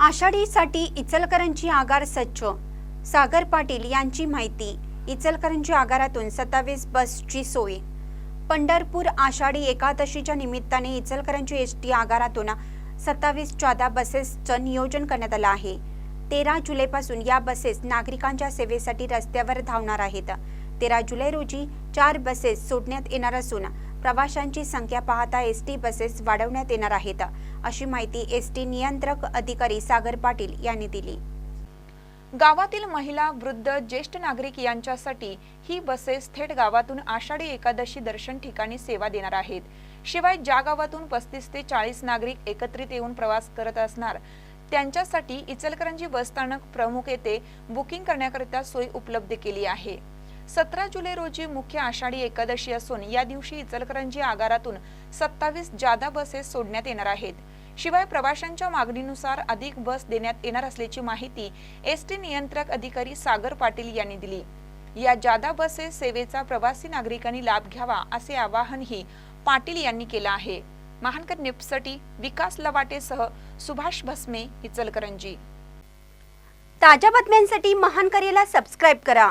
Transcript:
आषाढीसाठी इचलकरंजी आगार सज्ज सागर पाटील यांची माहिती इचलकरंजी आगारातून सत्तावीस बसची सोय. पंढरपूर आषाढी एकादशीच्या निमित्ताने इचलकरंजी एस टी आगारातून सत्तावीस चौदा बसेसचं नियोजन करण्यात आलं आहे. तेरा जुलैपासून या बसेस नागरिकांच्या सेवेसाठी रस्त्यावर धावणार आहेत. तेरा जुलै रोजी चार बसेस सोडण्यात येणार असून प्रवाशांची संख्या पाहता एस टी बसेस वाढवण्यात येणार आहेत. अशी माहिती एस टी नियंत्रक अधिकारी सागर पाटील यांनी दिली. गावातील महिला वृद्ध ज्येष्ठ नागरिक यांच्यासाठी ही बसेस थेट गावातून आषाढी एकादशी दर्शन ठिकाणी सेवा देणार आहेत. शिवाय ज्या गावातून पस्तीस ते चाळीस नागरिक एकत्रित येऊन प्रवास करत असणार त्यांच्यासाठी इचलकरंजी बसस्थानक प्रमुख येथे बुकिंग करण्याकरिता सोय उपलब्ध केली आहे. सतरा जुलै रोजी मुख्य आषाढी एकादशी असून या दिवशी इचलकरंजी आगारातून सत्तावीस जादा बसेस सोडण्यात येणार आहेत. शिवाय प्रवाशांच्या मागणीनुसार अधिक बस देण्यात येणार असल्याची माहिती एस टी नियंत्रक अधिकारी सागर पाटील यांनी दिली. या जादा बसेस सेवेचा प्रवासी नागरिकांनी लाभ घ्यावा असे आवाहनही पाटील यांनी केलं आहे. महानकर निप्ससाठी विकास लवाटेसह सुभाष भस्मे इचलकरंजी. ताज्या बातम्यांसाठी महानकरेला सबस्क्राईब करा.